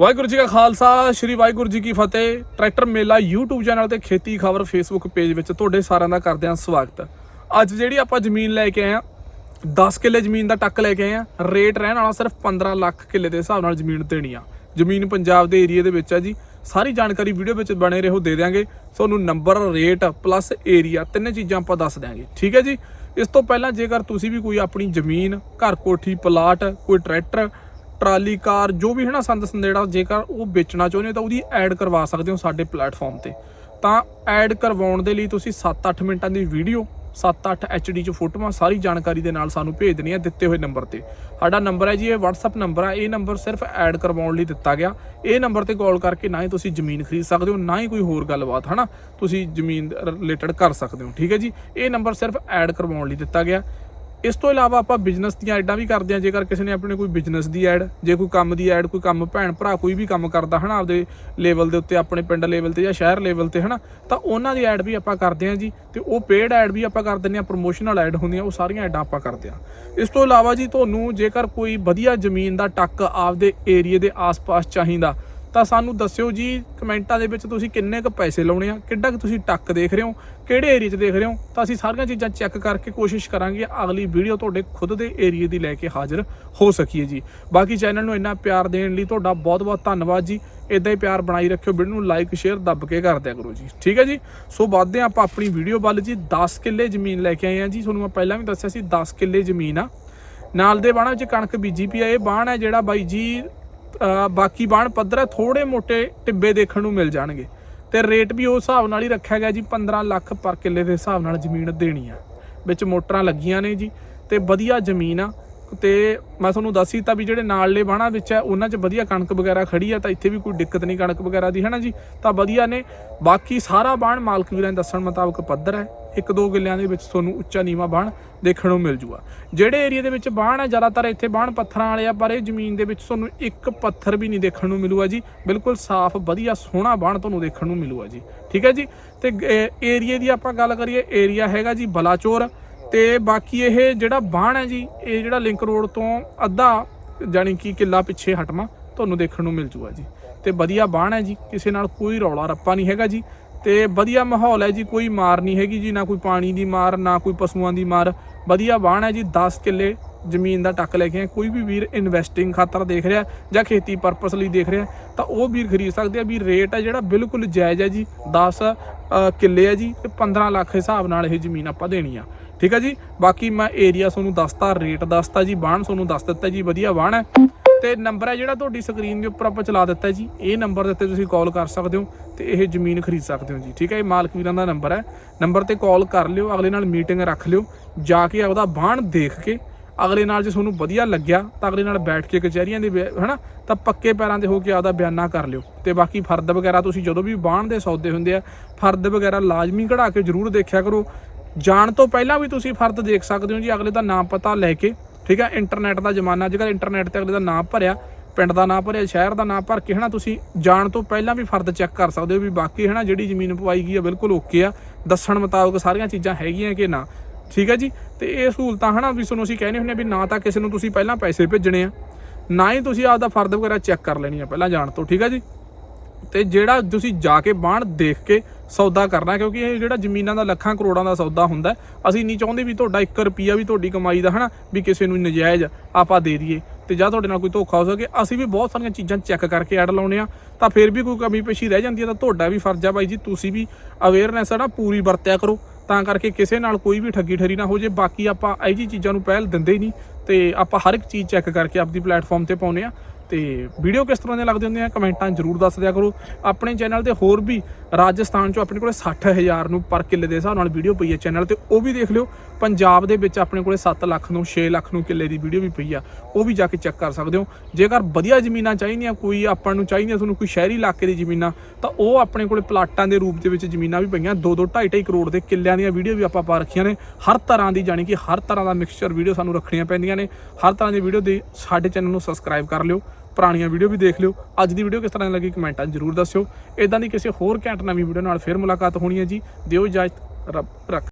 ਵਾਹਿਗੁਰੂ ਜੀ ਕਾ ਖਾਲਸਾ, ਸ੍ਰੀ ਵਾਹਿਗੁਰੂ ਜੀ ਕੀ ਫਤਿਹ। ਟਰੈਕਟਰ ਮੇਲਾ YouTube channel ਤੇ ਖੇਤੀ ਖਬਰ Facebook ਪੇਜ ਵਿੱਚ ਤੁਹਾਡੇ ਸਾਰਿਆਂ ਦਾ ਕਰਦੇ ਹਾਂ ਸਵਾਗਤ। ਅੱਜ ਜਿਹੜੀ ਆਪਾਂ ਜ਼ਮੀਨ ਲੈ ਕੇ ਆਏ ਆ 10 ਕਿੱਲੇ ਜ਼ਮੀਨ ਦਾ ਟੱਕ ਲੈ ਕੇ ਆਏ ਆ ਰੇਟ ਰਹਿਣ ਵਾਲਾ ਸਿਰਫ 15 ਲੱਖ ਕਿੱਲੇ ਦੇ ਹਿਸਾਬ ਨਾਲ ਜ਼ਮੀਨ ਦੇਣੀ ਆ। ਜ਼ਮੀਨ ਪੰਜਾਬ ਦੇ ਏਰੀਆ ਦੇ ਵਿੱਚ ਆ ਜੀ। ਸਾਰੀ ਜਾਣਕਾਰੀ ਵੀਡੀਓ ਵਿੱਚ ਬਣੇ ਰਹੋ, ਦੇ ਦਿਆਂਗੇ। ਤੁਹਾਨੂੰ ਨੰਬਰ, ਰੇਟ ਪਲੱਸ ਏਰੀਆ ਤਿੰਨੇ ਚੀਜ਼ਾਂ ਆਪਾਂ ਦੱਸ ਦਿਆਂਗੇ। ਠੀਕ ਹੈ ਜੀ? ਇਸ ਤੋਂ ਪਹਿਲਾਂ ਜੇਕਰ ਤੁਸੀਂ ਵੀ ਕੋਈ ਆਪਣੀ ਜ਼ਮੀਨ, ਘਰ ਕੋਠੀ, ਪਲਾਟ, ਕੋਈ ਟਰੈਕਟਰ ਟਰਾਲੀ, ਕਾਰ, ਜੋ ਵੀ ਹੈ ਨਾ ਸੰਦ ਸੰਦੇੜਾ, ਜੇਕਰ ਉਹ ਵੇਚਣਾ ਚਾਹੁੰਦੇ ਹੋ ਤਾਂ ਉਹਦੀ ਐਡ ਕਰਵਾ ਸਕਦੇ ਹੋ ਸਾਡੇ ਪਲੇਟਫਾਰਮ ਤੇ। ਤਾਂ ਐਡ ਕਰਵਾਉਣ ਦੇ ਲਈ ਤੁਸੀਂ 7-8 ਮਿੰਟਾਂ ਦੀ ਵੀਡੀਓ 7-8 HD ਚ ਫੋਟੋਆਂ ਸਾਰੀ ਜਾਣਕਾਰੀ ਦੇ ਨਾਲ ਸਾਨੂੰ ਭੇਜ ਦੇਣੀ ਹੈ ਦਿੱਤੇ ਹੋਏ ਨੰਬਰ ਤੇ। ਸਾਡਾ ਨੰਬਰ ਹੈ ਜੀ, ਇਹ WhatsApp ਨੰਬਰ ਹੈ ਇਹ ਨੰਬਰ ਸਿਰਫ ਐਡ ਕਰਵਾਉਣ ਲਈ ਦਿੱਤਾ ਗਿਆ। ਇਹ ਨੰਬਰ ਤੇ ਕਾਲ ਕਰਕੇ ਨਾ ਹੀ ਤੁਸੀਂ ਜ਼ਮੀਨ ਖਰੀਦ ਸਕਦੇ ਹੋ, ਨਾ ਹੀ ਕੋਈ ਹੋਰ ਗੱਲਬਾਤ, ਹਨਾ? ਤੁਸੀਂ ਜ਼ਮੀਨ ਰਿਲੇਟਡ ਕਰ ਸਕਦੇ ਹੋ, ਠੀਕ ਹੈ ਜੀ? ਇਹ ਨੰਬਰ ਸਿਰਫ ਐਡ ਕਰਵਾਉਣ ਲਈ ਦਿੱਤਾ ਗਿਆ। ਇਸ ਤੋਂ ਇਲਾਵਾ ਆਪਾਂ ਬਿਜ਼ਨਸ ਦੀਆਂ ਐਡਾਂ ਵੀ ਕਰਦੇ ਹਾਂ। ਜੇਕਰ ਕਿਸੇ ਨੇ ਆਪਣੇ ਕੋਈ ਬਿਜ਼ਨਸ ਦੀ ਐਡ ਜੇ ਕੋਈ ਕੰਮ ਦੀ ਐਡ ਕੋਈ ਕੰਮ ਭੈਣ ਭਰਾ ਕੋਈ ਵੀ ਕੰਮ ਕਰਦਾ ਹਨਾ, ਆਪਦੇ ਲੈਵਲ ਦੇ ਉੱਤੇ, ਆਪਣੇ ਪਿੰਡ ਲੈਵਲ ਤੇ ਜਾਂ ਸ਼ਹਿਰ ਲੈਵਲ ਤੇ ਹਨਾ, ਤਾਂ ਉਹਨਾਂ ਦੀ ਐਡ ਵੀ ਆਪਾਂ ਕਰਦੇ ਹਾਂ ਜੀ। ਤੇ ਉਹ ਪੇਡ ਐਡ ਵੀ ਆਪਾਂ ਕਰ ਦਿੰਦੇ ਹਾਂ ਪ੍ਰੋਮੋਸ਼ਨਲ ਐਡ ਹੁੰਦੀਆਂ, ਉਹ ਸਾਰੀਆਂ ਐਡਾਂ ਆਪਾਂ ਕਰਦੇ ਹਾਂ। ਇਸ ਤੋਂ ਇਲਾਵਾ ਜੀ, ਤੁਹਾਨੂੰ ਜੇਕਰ ਕੋਈ ਵਧੀਆ ਜ਼ਮੀਨ ਦਾ ਟੱਕ ਆਪਦੇ ਏਰੀਆ ਦੇ ਆਸ-ਪਾਸ ਚਾਹੀਦਾ ਤਾਂ ਸਾਨੂੰ ਦੱਸਿਓ ਜੀ, ਕਮੈਂਟਾਂ ਦੇ ਵਿੱਚ ਤੁਸੀਂ ਕਿੰਨੇ ਕੁ ਪੈਸੇ ਲਾਉਣੇ ਆ, ਕਿੱਡਾ ਕੁ ਤੁਸੀਂ ਟੱਕ ਦੇਖ ਰਹੇ ਹੋ, ਕਿਹੜੇ ਏਰੀਆ 'ਚ ਦੇਖ ਰਹੇ ਹੋ, ਤਾਂ ਅਸੀਂ ਸਾਰੀਆਂ ਚੀਜ਼ਾਂ ਚੈੱਕ ਕਰਕੇ ਕੋਸ਼ਿਸ਼ ਕਰਾਂਗੇ ਅਗਲੀ ਵੀਡੀਓ ਤੁਹਾਡੇ ਖੁਦ ਦੇ ਏਰੀਆ ਦੀ ਲੈ ਕੇ ਹਾਜ਼ਰ ਹੋ ਸਕੀਏ ਜੀ। ਬਾਕੀ ਚੈਨਲ ਨੂੰ ਇੰਨਾ ਪਿਆਰ ਦੇਣ ਲਈ ਤੁਹਾਡਾ ਬਹੁਤ-ਬਹੁਤ ਧੰਨਵਾਦ ਜੀ। ਇਦਾਂ ਹੀ ਪਿਆਰ ਬਣਾਈ ਰੱਖਿਓ, ਵੀਡੀਓ ਨੂੰ ਲਾਈਕ, ਸ਼ੇਅਰ ਦੱਬ ਕੇ ਕਰ ਦਿਆ ਕਰੋ ਜੀ। ਠੀਕ ਹੈ ਜੀ? ਸੋ ਵੱਧਦੇ ਹਾਂ ਆਪਾਂ ਆਪਣੀ ਵੀਡੀਓ ਵੱਲ ਜੀ। 10 ਕਿੱਲੇ ਜ਼ਮੀਨ ਲੈ ਕੇ ਆਏ ਆ ਜੀ। ਤੁਹਾਨੂੰ ਮੈਂ ਪਹਿਲਾਂ ਵੀ ਦੱਸਿਆ ਸੀ 10 ਕਿੱਲੇ ਜ਼ਮੀਨ ਆ। ਨਾਲ ਦੇ ਬਾਣਾ ਵਿੱਚ ਕਣਕ ਬੀਜੀ ਪਈ ਆ। ਇਹ ਬਾਣ ਹੈ ਜਿਹੜਾ ਬਾਈ ਜੀ ਬਾਕੀ ਬਾਣ ਪੱਧਰ ਹੈ ਥੋੜੇ ਮੋਟੇ ਟਿੱਬੇ ਦੇਖਣ ਨੂੰ ਮਿਲ ਜਾਣਗੇ। ਤੇ ਰੇਟ ਵੀ ਉਸ ਹਿਸਾਬ ਨਾਲ ਹੀ ਰੱਖਿਆ ਗਿਆ ਜੀ 15 ਲੱਖ ਪਰ ਕਿੱਲੇ ਦੇ ਹਿਸਾਬ ਨਾਲ ਜ਼ਮੀਨ ਦੇਣੀ ਆ। ਵਿੱਚ ਮੋਟਰਾਂ ਲੱਗੀਆਂ ਨੇ ਜੀ, ਤੇ ਵਧੀਆ ਜ਼ਮੀਨ ਆ। ਤੇ ਮੈਂ ਤੁਹਾਨੂੰ ਦੱਸ ਦਿੱਤਾ ਵੀ ਜਿਹੜੇ ਨਾਲਲੇ ਬਾਣਾ ਵਿੱਚ ਹੈ, ਉਹਨਾਂ 'ਚ ਵਧੀਆ ਕਣਕ ਵਗੈਰਾ ਖੜੀ ਆ, ਤਾਂ ਇੱਥੇ ਵੀ ਕੋਈ ਦਿੱਕਤ ਨਹੀਂ ਕਣਕ ਵਗੈਰਾ ਦੀ, ਹੈ ਨਾ ਜੀ? ਤਾਂ ਵਧੀਆ ਨੇ। ਬਾਕੀ ਸਾਰਾ ਬਾਣ ਮਾਲਕ ਵੀਰਾਂ ਦੇ ਦੱਸਣ ਮੁਤਾਬਕ ਪੱਧਰ ਹੈ। ਇੱਕ ਦੋ ਗਿੱਲਿਆਂ ਦੇ ਵਿੱਚ ਤੁਹਾਨੂੰ ਉੱਚਾ ਨੀਵਾ ਬਾਣ ਦੇਖਣ ਨੂੰ ਮਿਲ ਜੂਗਾ। ਜਿਹੜੇ ਏਰੀਆ ਦੇ ਵਿੱਚ ਬਾਣ ਹੈ, ਜ਼ਿਆਦਾਤਰ ਇੱਥੇ ਬਾਣ ਪੱਥਰਾਂ ਵਾਲੇ ਆ, ਪਰ ਇਹ ਜ਼ਮੀਨ ਦੇ ਵਿੱਚ ਤੁਹਾਨੂੰ ਇੱਕ ਪੱਥਰ ਵੀ ਨਹੀਂ ਦੇਖਣ ਨੂੰ ਮਿਲੂਗਾ ਜੀ। ਬਿਲਕੁਲ ਸਾਫ਼, ਵਧੀਆ, ਸੋਹਣਾ ਬਾਣ ਤੁਹਾਨੂੰ ਦੇਖਣ ਨੂੰ ਮਿਲੂਗਾ ਜੀ। ਠੀਕ ਹੈ ਜੀ? ਤੇ ਏਰੀਆ ਦੀ ਆਪਾਂ ਗੱਲ ਕਰੀਏ, ਏਰੀਆ ਹੈਗਾ ਜੀ ਬਲਾਚੌਰ। ਤੇ ਬਾਕੀ ਇਹ ਜਿਹੜਾ ਬਾਣ ਹੈ ਜੀ, ਇਹ ਜਿਹੜਾ ਲਿੰਕ ਰੋਡ ਤੋਂ ਅੱਧਾ ਜਾਨੀ ਕਿ ਕਿੱਲਾ ਪਿੱਛੇ ਹਟਵਾ, ਤੁਹਾਨੂੰ ਦੇਖਣ ਨੂੰ ਮਿਲ ਜੂਗਾ ਜੀ। ਤੇ ਵਧੀਆ ਬਾਣ ਹੈ ਜੀ, ਕਿਸੇ ਨਾਲ ਕੋਈ ਰੌਲਾ ਰੱਪਾ ਨਹੀਂ ਹੈਗਾ ਜੀ। ਤੇ ਵਧੀਆ ਮਾਹੌਲ ਹੈ ਜੀ, ਕੋਈ ਮਾਰ ਨਹੀਂ ਹੈਗੀ ਜੀ, ਨਾ ਕੋਈ ਪਾਣੀ ਦੀ ਮਾਰ, ਨਾ ਕੋਈ ਪਸ਼ੂਆਂ ਦੀ ਮਾਰ। ਵਧੀਆ ਬਾਣ ਹੈ ਜੀ 10 ਕਿੱਲੇ ਜ਼ਮੀਨ ਦਾ ਟੱਕ ਲੈ ਕੇ ਆਏ। ਕੋਈ ਵੀ ਵੀਰ ਇਨਵੈਸਟਿੰਗ ਖਾਤਰ ਦੇਖ ਰਿਹਾ, ਜਾਂ ਖੇਤੀ ਪਰਪਸ ਲਈ ਦੇਖ ਰਿਹਾ, ਤਾਂ ਉਹ ਵੀਰ ਖਰੀਦ ਸਕਦੇ ਆ। ਵੀ ਰੇਟ ਹੈ ਜਿਹੜਾ ਬਿਲਕੁਲ ਜਾਇਜ਼ ਹੈ ਜੀ 10 ਕਿੱਲੇ ਹੈ ਜੀ, ਤੇ 15 ਲੱਖ ਹਿਸਾਬ ਨਾਲ ਇਹ ਜ਼ਮੀਨ ਆਪਾਂ ਦੇਣੀ ਆ। ਠੀਕ ਹੈ ਜੀ? ਬਾਕੀ ਮੈਂ ਏਰੀਆ ਤੁਹਾਨੂੰ ਦੱਸਤਾ ਰੇਟ ਦੱਸਤਾ ਜੀ ਬਾਣ ਤੁਹਾਨੂੰ ਦੱਸ ਦਿੱਤਾ ਜੀ, ਵਧੀਆ ਬਾਣ ਹੈ। ਤੇ ਨੰਬਰ ਹੈ ਜਿਹੜਾ ਤੁਹਾਡੀ ਸਕਰੀਨ ਦੇ ਉੱਪਰ ਆਪਾਂ ਚਲਾ ਦਿੱਤਾ ਜੀ। ਇਹ ਨੰਬਰ ਦੇ ਉੱਤੇ ਤੁਸੀਂ ਕਾਲ ਕਰ ਸਕਦੇ ਹੋ ਤੇ ਇਹ ਜ਼ਮੀਨ ਖਰੀਦ ਸਕਦੇ ਹੋ ਜੀ, ਠੀਕ ਹੈ? ਇਹ ਮਾਲਕ ਵੀਰਾਂ ਦਾ ਨੰਬਰ ਹੈ। ਨੰਬਰ ਤੇ ਕਾਲ ਕਰ ਲਿਓ, ਅਗਲੇ ਨਾਲ ਮੀਟਿੰਗ ਰੱਖ ਲਿਓ, ਜਾ ਕੇ ਆਪਦਾ ਬਾਣ ਦੇਖ ਕੇ ਅਗਲੇ ਨਾਲ ਜੇ ਤੁਹਾਨੂੰ ਵਧੀਆ ਲੱਗਿਆ ਤਾਂ ਅਗਲੇ ਨਾਲ ਬੈਠ ਕੇ ਕਚਹਿਰੀਆਂ ਦੇ ਵਿ- ਹਨਾ? ਤਾਂ ਪੱਕੇ ਪੈਰਾਂ ਤੇ ਹੋ ਕੇ ਆਪਦਾ ਬਿਆਨਾ ਕਰ ਲਿਓ। ਤੇ ਬਾਕੀ ਫਰਦ ਵਗੈਰਾ ਤੁਸੀਂ ਜਦੋਂ ਵੀ ਬਾਣ ਦੇ ਸੌਦੇ ਹੁੰਦੇ ਆ, ਫਰਦ ਵਗੈਰਾ ਲਾਜ਼ਮੀ ਕਢਾ ਕੇ ਜ਼ਰੂਰ ਦੇਖਿਆ ਕਰੋ। ਜਾਣ ਤੋਂ ਪਹਿਲਾਂ ਵੀ ਤੁਸੀਂ ਫਰਦ ਦੇਖ ਸਕਦੇ ਹੋ ਜੀ, ਅਗਲੇ ਦਾ ਨਾਮ ਪਤਾ ਲੈ ਕੇ ਠੀਕ ਹੈ ਇੰਟਰਨੈਟ ਦਾ ਜ਼ਮਾਨਾ ਅੱਜ ਕੱਲ੍ਹ ਇੰਟਰਨੈਟ ਤੇ ਅਗਲੇ ਦਾ ਨਾਮ ਭਰਿਆ, ਪਿੰਡ ਦਾ ਨਾਮ ਭਰਿਆ, ਸ਼ਹਿਰ ਦਾ ਨਾਮ ਭਰ ਕੇ ਹਨਾ, ਤੁਸੀਂ ਜਾਣ ਤੋਂ ਪਹਿਲਾਂ ਵੀ ਫਰਦ ਚੈੱਕ ਕਰ ਸਕਦੇ ਹੋ ਵੀ ਬਾਕੀ ਹਨਾ, ਜਿਹੜੀ ਜ਼ਮੀਨ ਪਵਾਈ ਗਈ ਆ, ਬਿਲਕੁਲ ਓਕੇ ਆ। ਦੱਸਣ ਮੁਤਾਬਕ ਸਾਰੀਆਂ ਚੀਜ਼ਾਂ ਹੈਗੀਆਂ ਕਿ ਨਾ। ਠੀਕ ਹੈ ਜੀ? ਤੇ ਇਹ ਸਹੂਲਤਾਂ ਹਨਾ, ਵੀ ਤੁਹਾਨੂੰ ਅਸੀਂ ਕਹਿੰਦੇ ਹੁੰਦੇ ਆ ਵੀ ਨਾ ਤਾਂ ਕਿਸੇ ਨੂੰ ਤੁਸੀਂ ਪਹਿਲਾਂ ਪੈਸੇ ਭੇਜਣੇ ਆ, ਨਾ ਹੀ ਤੁਸੀਂ ਆਪਦਾ ਫਰਦ ਵਗੈਰਾ ਚੈੱਕ ਕਰ ਲੈਣੀ ਆ ਪਹਿਲਾਂ ਜਾਣ ਤੋਂ। ਠੀਕ ਹੈ ਜੀ? ਤੇ ਜਿਹੜਾ ਤੁਸੀਂ ਜਾ ਕੇ ਬਾਣ ਦੇਖ ਕੇ ਸੌਦਾ ਕਰਨਾ ਕਿਉਂਕਿ ਇਹ ਜਿਹੜਾ ਜ਼ਮੀਨਾਂ ਦਾ ਲੱਖਾਂ ਕਰੋੜਾਂ ਦਾ ਸੌਦਾ ਹੁੰਦਾ ਅਸੀਂ ਨਹੀਂ ਚਾਹੁੰਦੇ ਵੀ ਤੁਹਾਡਾ 1 ਰੁਪਿਆ ਵੀ ਤੁਹਾਡੀ ਕਮਾਈ ਦਾ, ਹਨਾ, ਵੀ ਕਿਸੇ ਨੂੰ ਨਜਾਇਜ਼ ਆਪਾਂ ਦੇ ਦਈਏ। ਤੇ ਜਾਂ ਤੁਹਾਡੇ ਨਾਲ ਕੋਈ ਧੋਖਾ ਹੋ ਸਕੇ, ਅਸੀਂ ਵੀ ਬਹੁਤ ਸਾਰੀਆਂ ਚੀਜ਼ਾਂ ਚੈੱਕ ਕਰਕੇ ਐਡ ਲਾਉਨੇ ਆ ਤਾਂ ਫਿਰ ਵੀ ਕੋਈ ਕਮੀ ਪੇਸ਼ੀ ਰਹਿ ਜਾਂਦੀ ਹੈ, ਤਾਂ ਤੁਹਾਡਾ ਵੀ ਫਰਜ਼ ਆ ਬਾਈ ਜੀ, ਤੁਸੀਂ ਵੀ ਅਵੇਅਰਨੈਸ ਹੈ ਨਾ ਪੂਰੀ ਵਰਤਿਆ ਕਰੋ। ਤਾਂ ਕਰਕੇ ਕਿਸੇ ਨਾਲ ਕੋਈ ਵੀ ਠੱਗੀ ਠਰੀ ਨਾ ਹੋ ਜੇ, ਬਾਕੀ ਆਪਾਂ ਇਹ ਜੀ ਚੀਜ਼ਾਂ ਨੂੰ ਪਹਿਲ ਦਿੰਦੇ ਹੀ ਨਹੀਂ, ਤੇ ਆਪਾਂ ਹਰ ਇੱਕ ਚੀਜ਼ ਚੈੱਕ ਕਰਕੇ ਆਪਦੀ ਪਲੇਟਫਾਰਮ ਤੇ ਪਾਉਨੇ ਆ ਤੇ ਵੀਡੀਓ ਕਿਸ ਤਰ੍ਹਾਂ ਦੇ ਲੱਗਦੇ ਹੁੰਦੇ ਆ ਕਮੈਂਟਾਂ ਜ਼ਰੂਰ ਦੱਸ ਦਿਆ ਕਰੋ। ਆਪਣੇ ਚੈਨਲ ਤੇ ਹੋਰ ਵੀ ਰਾਜਸਥਾਨ 'ਚੋਂ ਆਪਣੇ ਕੋਲੇ 60000 ਨੂੰ ਪਰ ਕਿੱਲੇ ਦੇ ਹਿਸਾਬ ਨਾਲ ਵੀਡੀਓ ਪਈ ਹੈ ਚੈਨਲ ਤੇ, ਉਹ ਵੀ ਦੇਖ ਲਿਓ। ਪੰਜਾਬ ਦੇ ਵਿੱਚ ਆਪਣੇ ਕੋਲੇ 7 ਲੱਖ ਨੂੰ 6 ਲੱਖ ਨੂੰ ਕਿੱਲੇ ਦੀ ਵੀਡੀਓ ਵੀ ਪਈ ਆ, ਉਹ ਵੀ ਜਾ ਕੇ ਚੈੱਕ ਕਰ ਸਕਦੇ ਹੋ। ਜੇਕਰ ਵਧੀਆ ਜ਼ਮੀਨਾਂ ਚਾਹੀਦੀਆਂ, ਕੋਈ ਆਪਾਂ ਨੂੰ ਚਾਹੀਦੀਆਂ ਤੁਹਾਨੂੰ ਕੋਈ ਸ਼ਹਿਰੀ ਇਲਾਕੇ ਦੀ ਜ਼ਮੀਨਾਂ, ਤਾਂ ਉਹ ਆਪਣੇ ਕੋਲੇ ਪਲਾਟਾਂ ਦੇ ਰੂਪ ਦੇ ਵਿੱਚ ਜ਼ਮੀਨਾਂ ਵੀ ਪਈਆਂ। 2 2 2.5 ਕਰੋੜ ਦੇ ਕਿੱਲਿਆਂ ਦੀਆਂ ਵੀਡੀਓ ਵੀ ਆਪਾਂ ਪਾ ਰੱਖੀਆਂ ਨੇ। ਹਰ ਤਰ੍ਹਾਂ ਦੀ, ਜਾਣੀ ਕਿ ਹਰ ਤਰ੍ਹਾਂ ਦਾ ਮਿਕਸਚਰ ਵੀਡੀਓ ਸਾਨੂੰ ਰੱਖਣੀਆਂ ਪੈਂਦੀਆਂ ਨੇ। ਹਰ ਤਰ੍ਹਾਂ ਦੀ ਵੀਡੀਓ ਦੇ ਸਾਡੇ ਚੈਨਲ ਨੂੰ ਸਬਸਕ੍ਰਾਈਬ ਕਰ ਲਿਓ। ਪੁਰਾਣੀਆਂ ਵੀਡੀਓ ਵੀ ਦੇਖ ਲਿਓ। ਅੱਜ ਦੀ ਵੀਡੀਓ ਕਿਸ ਤਰ੍ਹਾਂ ਦੀ ਲੱਗੀ ਕਮੈਂਟਾਂ ਜ਼ਰੂਰ ਦੱਸਿਓ। ਇਦਾਂ ਦੀ ਕਿਸੇ ਹੋਰ ਘੈਂਟ ਨਵੀਂ ਵੀਡੀਓ ਨਾਲ ਫਿਰ ਮੁਲਾਕਾਤ ਹੋਣੀ ਹੈ ਜੀ। ਦਿਓ ਇਜਾਜ਼ਤ, ਰੱਬ ਰੱਖ।